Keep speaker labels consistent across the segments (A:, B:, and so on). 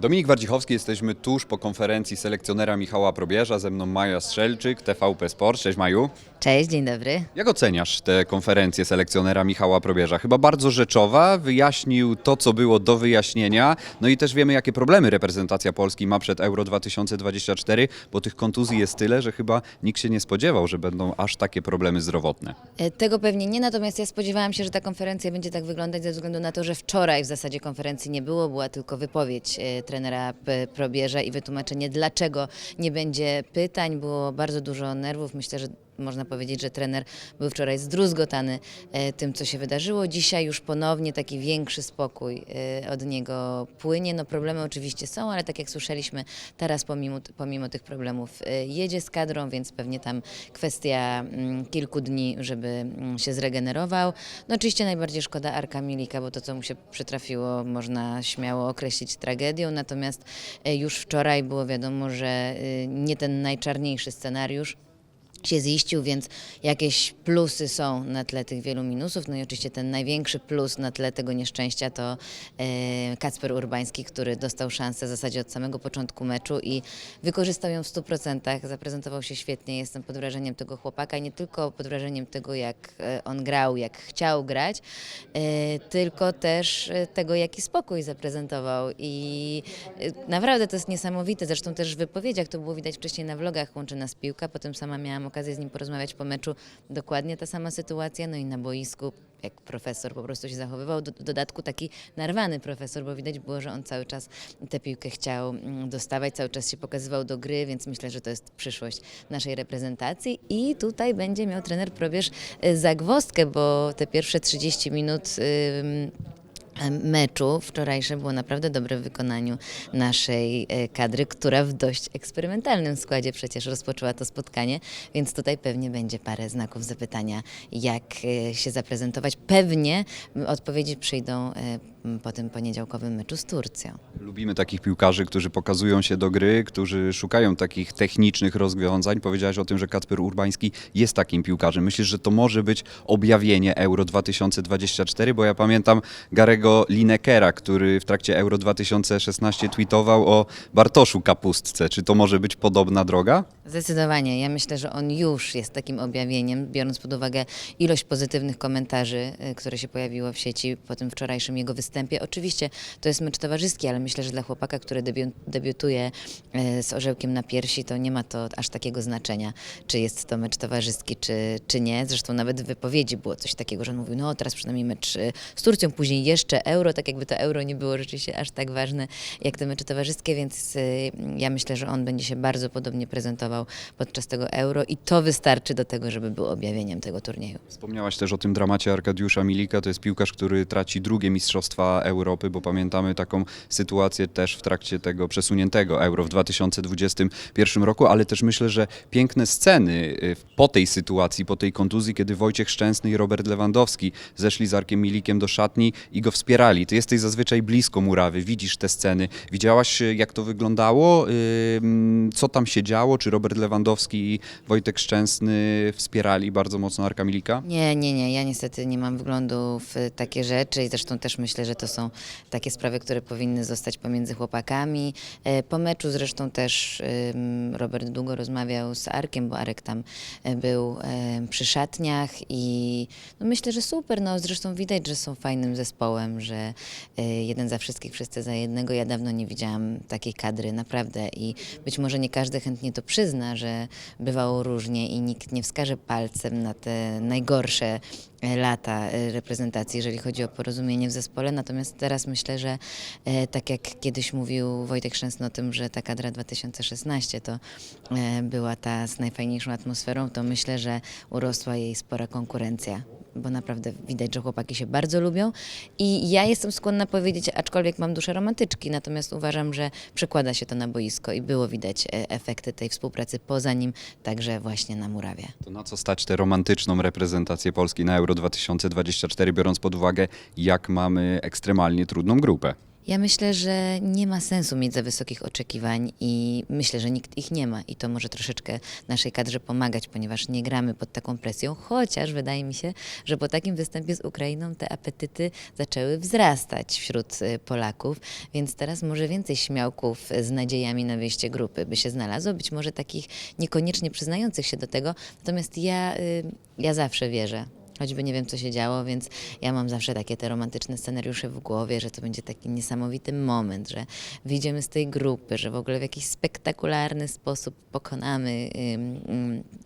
A: Dominik Wardzichowski, jesteśmy tuż po konferencji selekcjonera Michała Probierza, ze mną Maja Strzelczyk, TVP Sport. Cześć Maju.
B: Cześć, dzień dobry.
A: Jak oceniasz tę konferencję selekcjonera Michała Probierza? Chyba bardzo rzeczowa, wyjaśnił to, co było do wyjaśnienia, no i też wiemy, jakie problemy reprezentacja Polski ma przed Euro 2024, bo tych kontuzji jest tyle, że chyba nikt się nie spodziewał, że będą aż takie problemy zdrowotne.
B: E, Tego pewnie nie, natomiast ja spodziewałam się, że ta konferencja będzie tak wyglądać ze względu na to, że wczoraj w zasadzie konferencji nie było, była tylko wypowiedź e, trenera Probierza i wytłumaczenie, dlaczego nie będzie pytań. Było bardzo dużo nerwów. Myślę, że można powiedzieć, że trener był wczoraj zdruzgotany e, tym, co się wydarzyło. Dzisiaj już ponownie taki większy spokój e, od niego płynie. No problemy oczywiście są, ale tak jak słyszeliśmy, teraz pomimo, pomimo tych problemów e, jedzie z kadrą, więc pewnie tam kwestia mm, kilku dni, żeby mm, się zregenerował. No oczywiście najbardziej szkoda Arka Milika, bo to, co mu się przytrafiło, można śmiało określić tragedią, natomiast już wczoraj było wiadomo, że nie ten najczarniejszy scenariusz się ziścił, więc jakieś plusy są na tle tych wielu minusów. No i oczywiście ten największy plus na tle tego nieszczęścia to e, Kacper Urbański, który dostał szansę w zasadzie od samego początku meczu i wykorzystał ją w 100%. Zaprezentował się świetnie. Jestem pod wrażeniem tego chłopaka nie tylko pod wrażeniem tego, jak e, on grał, jak chciał grać, e, tylko też tego, jaki spokój zaprezentował. I naprawdę to jest niesamowite. Zresztą też w wypowiedziach, to było widać wcześniej na vlogach, łączy nas piłka. Potem sama miałam okazję z nim porozmawiać po meczu. Dokładnie ta sama sytuacja. No i na boisku jak profesor po prostu się zachowywał. W dodatku taki narwany profesor, bo widać było, że on cały czas tę piłkę chciał mm, dostawać, cały czas się pokazywał do gry, więc myślę, że to jest przyszłość naszej reprezentacji. I tutaj będzie miał trener Probierz y, zagwozdkę, bo te pierwsze 30 minut. ym, meczu wczorajsze było naprawdę dobre w wykonaniu naszej e, kadry, która w dość eksperymentalnym składzie przecież rozpoczęła to spotkanie, więc tutaj pewnie będzie parę znaków zapytania, jak e, się zaprezentować. Pewnie odpowiedzi przyjdą e, po tym poniedziałkowym meczu z Turcją.
A: Lubimy takich piłkarzy, którzy pokazują się do gry, którzy szukają takich technicznych rozwiązań. Powiedziałeś o tym, że Kacper Urbański jest takim piłkarzem. Myślisz, że to może być objawienie Euro 2024? Bo ja pamiętam Garego Linekera, który w trakcie Euro 2016 tweetował o Bartoszu Kapustce. Czy to może być podobna droga?
B: Zdecydowanie. Ja myślę, że on już jest takim objawieniem, biorąc pod uwagę ilość pozytywnych komentarzy, y, które się pojawiło w sieci po tym wczorajszym jego występie. Oczywiście to jest mecz towarzyski, ale myślę, że dla chłopaka, który debiu- debiutuje y, z orzełkiem na piersi, to nie ma to aż takiego znaczenia, czy jest to mecz towarzyski, czy, czy nie. Zresztą nawet w wypowiedzi było coś takiego, że on mówił, no teraz przynajmniej mecz y, z Turcją, później jeszcze euro, tak jakby to euro nie było rzeczywiście aż tak ważne jak te mecze towarzyskie, więc ja myślę, że on będzie się bardzo podobnie prezentował podczas tego euro i to wystarczy do tego, żeby był objawieniem tego turnieju.
A: Wspomniałaś też o tym dramacie Arkadiusza Milika. To jest piłkarz, który traci drugie Mistrzostwa Europy, bo pamiętamy taką sytuację też w trakcie tego przesuniętego Euro w 2021 roku, ale też myślę, że piękne sceny y, po tej sytuacji, po tej kontuzji, kiedy Wojciech Szczęsny i Robert Lewandowski zeszli z Arkiem Milikiem do szatni i go wspierali. Ty jesteś zazwyczaj blisko murawy, widzisz te sceny. Widziałaś, y, jak to wyglądało? Y, mm, Co tam się działo? Czy Robert Lewandowski i Wojtek Szczęsny wspierali bardzo mocno Arka Milika?
B: Nie, nie, nie. Ja niestety nie mam wglądu w takie rzeczy i zresztą też myślę, że to są takie sprawy, które powinny zostać pomiędzy chłopakami. E, Po meczu zresztą też Robert długo rozmawiał z Arkiem, bo Arek tam e, był przy szatniach i no myślę, że super. No zresztą widać, że są fajnym zespołem, że e, jeden za wszystkich, wszyscy za jednego. Ja dawno nie widziałam takiej kadry, naprawdę i być może nie każdy chętnie to przyzna, że bywało różnie i nikt nie wskaże palcem na te najgorsze lata e, reprezentacji, jeżeli chodzi o porozumienie w zespole. Natomiast teraz myślę, że e, tak jak kiedyś mówił Wojtek Szczęsny o tym, że ta kadra 2016 to e, była ta z najfajniejszą atmosferą, to myślę, że urosła jej spora konkurencja. Bo naprawdę widać, że chłopaki się bardzo lubią i ja jestem skłonna powiedzieć, aczkolwiek mam duszę romantyczki, natomiast uważam, że przekłada się to na boisko i było widać e, efekty tej współpracy poza nim, także właśnie na murawie.
A: To na co stać tę romantyczną reprezentację Polski na Euro 2024, biorąc pod uwagę, jak mamy ekstremalnie trudną grupę?
B: Ja myślę, że nie ma sensu mieć za wysokich oczekiwań i myślę, że nikt ich nie ma. I to może troszeczkę naszej kadrze pomagać, ponieważ nie gramy pod taką presją, chociaż wydaje mi się, że po takim występie z Ukrainą te apetyty zaczęły wzrastać wśród y, Polaków, więc teraz może więcej śmiałków z nadziejami na wyjście grupy by się znalazło, być może takich niekoniecznie przyznających się do tego, natomiast ja, y, ja zawsze wierzę choćby nie wiem, co się działo, więc ja mam zawsze takie te romantyczne scenariusze w głowie, że to będzie taki niesamowity moment, że wyjdziemy z tej grupy, że w ogóle w jakiś spektakularny sposób pokonamy,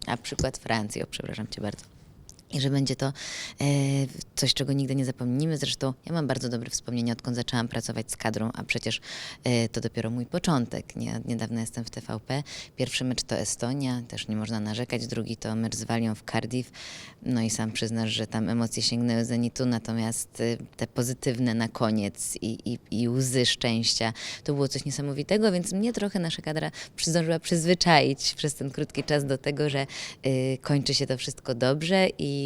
B: a przykład Francji, o przepraszam cię bardzo. I że będzie to e, coś, czego nigdy nie zapomnimy. Zresztą ja mam bardzo dobre wspomnienia, odkąd zaczęłam pracować z kadrą, a przecież e, to dopiero mój początek. Nie, niedawno jestem w TVP. Pierwszy mecz to Estonia, też nie można narzekać. Drugi to mecz z Walią w Cardiff. No i sam przyznasz, że tam emocje sięgnęły zenitu, natomiast e, te pozytywne na koniec i, i, i łzy szczęścia, to było coś niesamowitego, więc mnie trochę nasza kadra zdążyła przyzwyczaić przez ten krótki czas do tego, że y, kończy się to wszystko dobrze i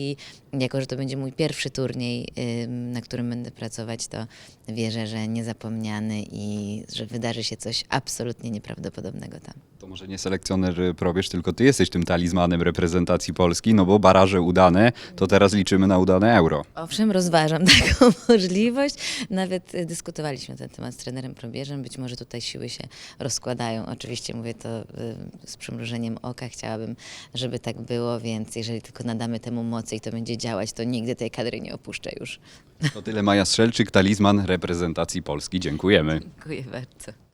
B: jako, że to będzie mój pierwszy turniej, na którym będę pracować, to wierzę, że niezapomniany i że wydarzy się coś absolutnie nieprawdopodobnego tam.
A: To może nie selekcjoner probierz, tylko ty jesteś tym talizmanem reprezentacji Polski, no bo baraże udane, to teraz liczymy na udane euro.
B: Owszem, rozważam taką możliwość. Nawet y, dyskutowaliśmy na ten temat z trenerem Probierzem. Być może tutaj siły się rozkładają. Oczywiście mówię to y, z przymrużeniem oka. Chciałabym, żeby tak było, więc jeżeli tylko nadamy temu mocy i to będzie działać, to nigdy tej kadry nie opuszczę już.
A: To tyle Maja Strzelczyk, talizman reprezentacji Polski. Dziękujemy.
B: Dziękuję bardzo.